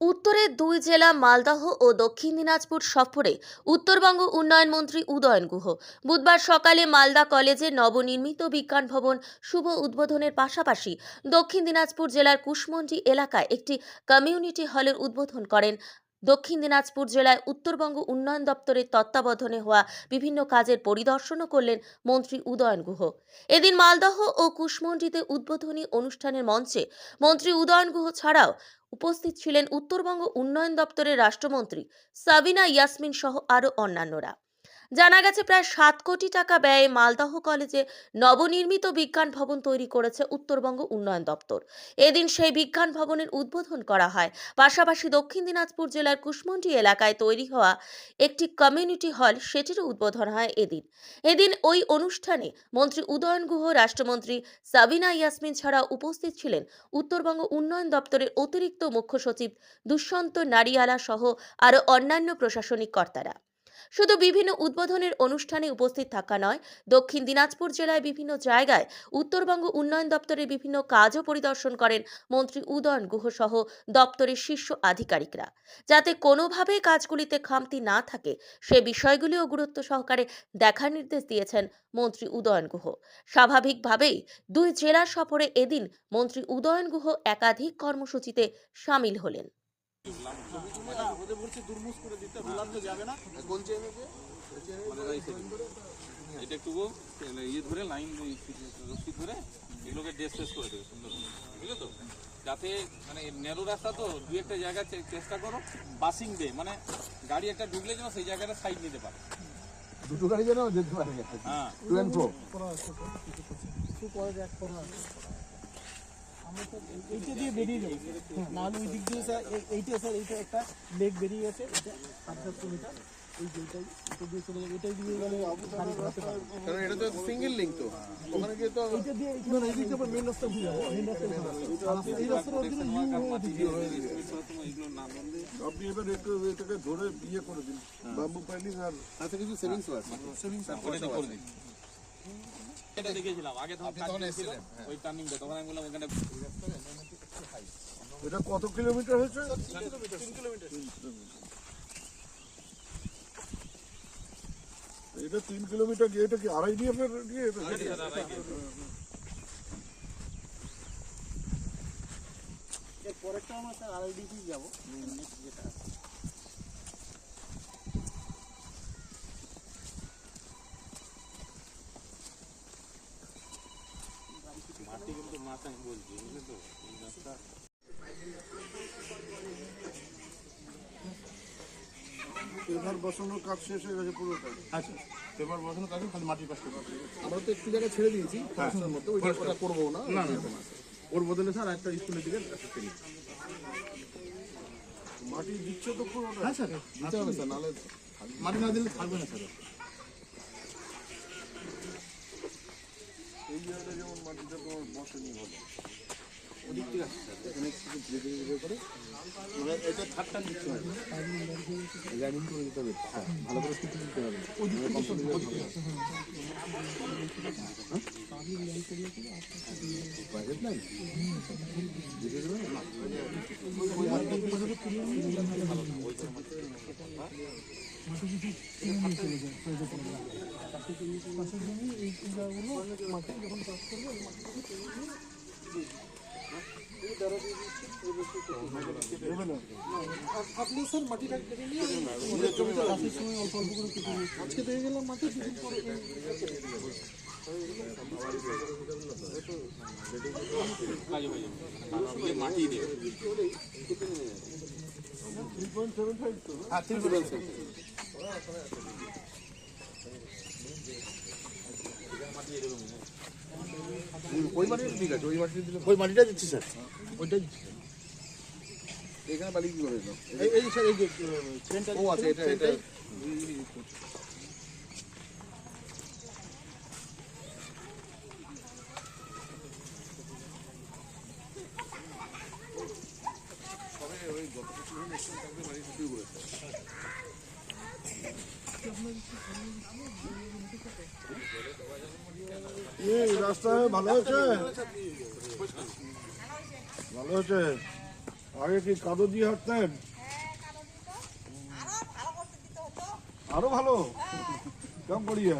উত্তরের দুই জেলা মালদহ ও দক্ষিণ দিনাজপুর সফরে উত্তরবঙ্গ উন্নয়ন মন্ত্রী উদয়ন গুহ। বুধবার সকালে মালদা কলেজে নবনির্মিত বিজ্ঞান ভবন শুভ উদ্বোধনের পাশাপাশি দক্ষিণ দিনাজপুর জেলার কুশমন্ডি এলাকায় একটি কমিউনিটি হলের উদ্বোধন করেন দক্ষিণ দিনাজপুর জেলায় উত্তরবঙ্গ উন্নয়ন দপ্তরের তত্ত্বাবধানে হওয়া বিভিন্ন কাজের পরিদর্শনও করলেন মন্ত্রী উদয়ন গুহ। এদিন মালদহ ও কুশমন্ডিতে উদ্বোধনী অনুষ্ঠানের মঞ্চে মন্ত্রী উদয়ন গুহ ছাড়াও উপস্থিত ছিলেন উত্তরবঙ্গ উন্নয়ন দপ্তরের রাষ্ট্রমন্ত্রী সাবিনা ইয়াসমিন সহ আরও অন্যান্যরা। জানা গেছে প্রায় সাত কোটি টাকা ব্যয়ে মালদহ কলেজে নবনির্মিত বিজ্ঞান ভবন তৈরি করেছে উত্তরবঙ্গ উন্নয়ন দপ্তর। এদিন সেই বিজ্ঞান ভবনের উদ্বোধন করা হয়। পাশাপাশি দক্ষিণ দিনাজপুর জেলার কুশমন্ডি এলাকায় তৈরি হওয়া একটি কমিউনিটি হল সেটিরও উদ্বোধন হয় এদিন। এদিন ওই অনুষ্ঠানে মন্ত্রী উদয়ন গুহ, রাষ্ট্রমন্ত্রী সাবিনা ইয়াসমিন ছাড়া উপস্থিত ছিলেন উত্তরবঙ্গ উন্নয়ন দপ্তরের অতিরিক্ত মুখ্য সচিব দুষ্যন্ত নারিয়ালা সহ আরও অন্যান্য প্রশাসনিক কর্তারা। শুধু বিভিন্ন উদ্বোধনের অনুষ্ঠানে উপস্থিত থাকা নয়, দক্ষিণ দিনাজপুর জেলায় বিভিন্ন জায়গায় উত্তরবঙ্গ উন্নয়ন দপ্তরের বিভিন্ন কাজও পরিদর্শন করেন মন্ত্রী উদয়ন গুহ সহ দপ্তরের শীর্ষ আধিকারিকরা। যাতে কোনোভাবেই কাজগুলিতে খামতি না থাকে, সে বিষয়গুলিও গুরুত্ব সহকারে দেখার নির্দেশ দিয়েছেন মন্ত্রী উদয়ন গুহ। স্বাভাবিকভাবেই দুই জেলা সফরে এদিন মন্ত্রী উদয়ন গুহ একাধিক কর্মসূচিতে সামিল হলেন। ওদের করে দিতে যাবে না কোন চেনে এটা একটু ইয়ে ধরে লাইন রশি ধরে এগুলোকে ড্রেস করে দেবে সুন্দর সুন্দর বুঝলে তো যাতে মানে ন্যারো রাস্তা তো দু একটা জায়গা চে- চেষ্টা করো বাসিং দে মানে গাড়ি একটা ঢুকলে যেন সেই জায়গাটা সাইড নিতে পারে। দুটো গাড়ি যেন যেতে পারে হ্যাঁ টু অ্যান্ড ফ্রো এইটা দিয়ে বেরিয়ে যাবে নাহলে ওই দিক দিয়ে স্যার এইটা স্যার এইটা একটা লেক বেরিয়ে গেছে। এটা কিলোমিটার। এই এটা দিয়ে চলে যাবে এটাই দিয়ে গেলে গাড়ি ঘোরাতে পারবে। কারণ এটা তো সিঙ্গেল লিঙ্ক তো। ওখানে গিয়ে তো এইটা দিয়ে না না এদিক দিয়ে মেন রাস্তা ঘুরে যাব। মেন রাস্তা ঘুরে এই রাস্তাটা ওই ইউ হয়ে দিকে এগুলো না বললে আপনি এবার একটু এটাকে ধরে ইয়ে করে দিন। বাম্বু পাইলিং আর তাতে কিছু সেভিংস আছে। ওটা করে দিন। এটা দেখেছিলাম আগে তখন কাজ ছিল ওই টার্নিংটা তখন আমি বললাম ওখানে এটা কত কিলোমিটার হয়েছে? এটা তিন কিলোমিটার গিয়ে এটা কি আড়াই দিয়ে ফের গিয়ে পরেরটা আমরা স্যার আরআইডিসি যাব নেক্সট যেটা আছে। মাটি কিন্তু মাছ আমি বলছি বুঝলে তো এই রাস্তা পেভার বসানোর কাজ শেষ হয়ে গেছে পুরোটা। আচ্ছা পেপার বসানো কাজ খালি মাটির কাজ করতে আমরা তো একটু জায়গা ছেড়ে দিয়েছি পড়াশোনার মধ্যে ওইটা ওটা করব না না না ওর বদলে স্যার একটা স্কুলের দিকে মাটি দিচ্ছে তো পুরোটা। হ্যাঁ স্যার। দিতে হবে স্যার নাহলে মাটি না দিলে থাকবে না স্যার। এই জায়গাটা যেমন মাটিটা তোমার বসেনি ভালো ওদিক থেকে আসছে এখানে কিছু ধীরে ধীরে ধীরে করে মানে এটা থার্ড টাইম দিচ্ছে না করে দিতে হবে। ভালো করে স্টিচিং দিতে হবে ওদিক আপনি স্যার মাটিটা চাষের সময় অল্প অল্প করে কেটে আজকে দিয়ে। গেলাম মাটি কিছুদিন পরে মাটি সেভেন ওই মাটিটা ঠিক ওই মাটিটা দিলে ওই মাটিটা দিচ্ছি স্যার দিচ্ছি এখানে বালি কি করে এই স্যার এই যে ও আছে এটা এটা এই রাস্তা ভালো হয়েছে? ভালো হয়েছে? আগে কি কাদো দিয়ে হাঁটতেন? আরও ভালো? কেমন করিয়া?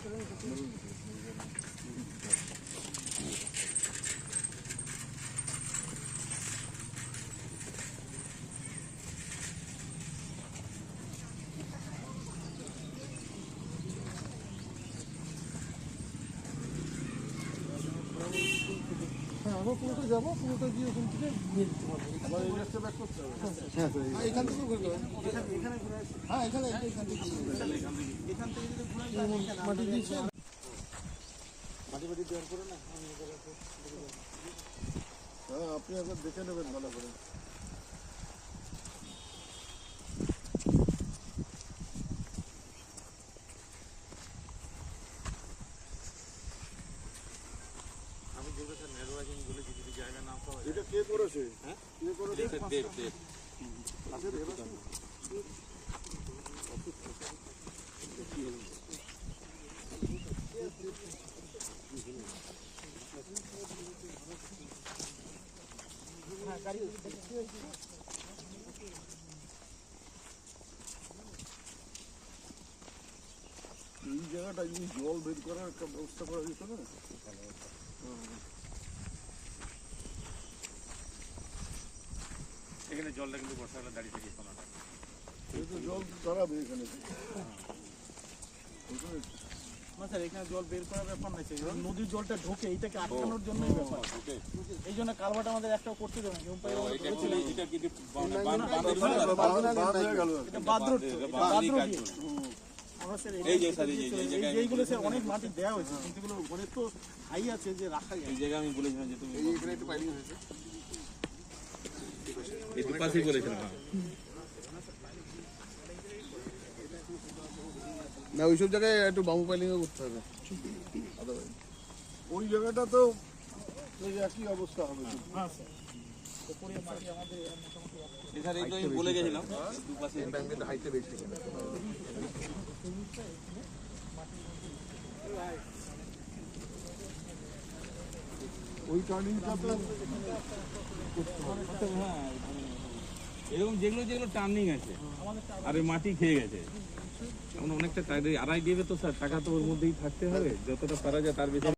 হ্যাঁ আমরা পুরোটা যাব পুরোটা গিয়ে ওখান থেকে নিয়ে পারব হ্যাঁ এখান থেকে ঘুরে হ্যাঁ এখানে থেকে হ্যাঁ আপনি একবার দেখে নেবেন ভালো করে আমি যেগুলো স্যার নেরো আছে আমি বলেছি যদি জায়গা না পাওয়া এটা কে করেছে হ্যাঁ? কে করেছে যায় দেব দেব আছে রে, এবার? এই জায়গাটা জল বের করার একটা ব্যবস্থা করা যেত না এখানে জলটা কিন্তু বর্ষাকালে দাঁড়িয়ে থাকে কোনোটা জল দাঁড়াবে এখানে না স্যার এখানে জল বের করার ব্যাপার নাই স্যার। নদীর জলটা ঢোকে এইটাকে আটকানোর জন্যই ব্যাপার। এই জন্য কালভার্ট আমাদের একটাও করতে দেবে না যেমন পাই ও, এটা actually এটা কিন্তু বান বান বান বাঁধ গেল। এটা বাদরোড বাদরি বাদরোড কাজ। দিয়ে চলছে। আমরা স্যার এই যে স্যার, এই যে, এই এই জায়গায়- এইগুলো স্যার অনেক মাটি দেওয়া হয়েছে কিন্তু অনেক তো হাই আছে যে রাখা যায়। এই জায়গায় আমি বলেছিলাম যে তুমি এখানে একটু পাইলিং হয়েছে এই দুপাশেই বলেছিলাম হ্যাঁ। না ওইসব জায়গায় একটু বামু পাইলিং করতে হবে। ওই জায়গাটা তো এই একই অবস্থা হবে। হ্যাঁ স্যার। উপরে মাটি আমাদের মোটামুটি এখানে এই তো আমি বলে গেছিলাম দুপাশে হাইটে বেশি। ওই টার্নিংটা হ্যাঁ এরকম যেগুলো যেগুলো টার্নিং আছে, আর মাটি খেয়ে গেছে। এখন অনেকটা আড়াই দেবে তো স্যার, টাকা তো ওর মধ্যেই থাকতে হবে, যতটা পারা যায় তার বেশি।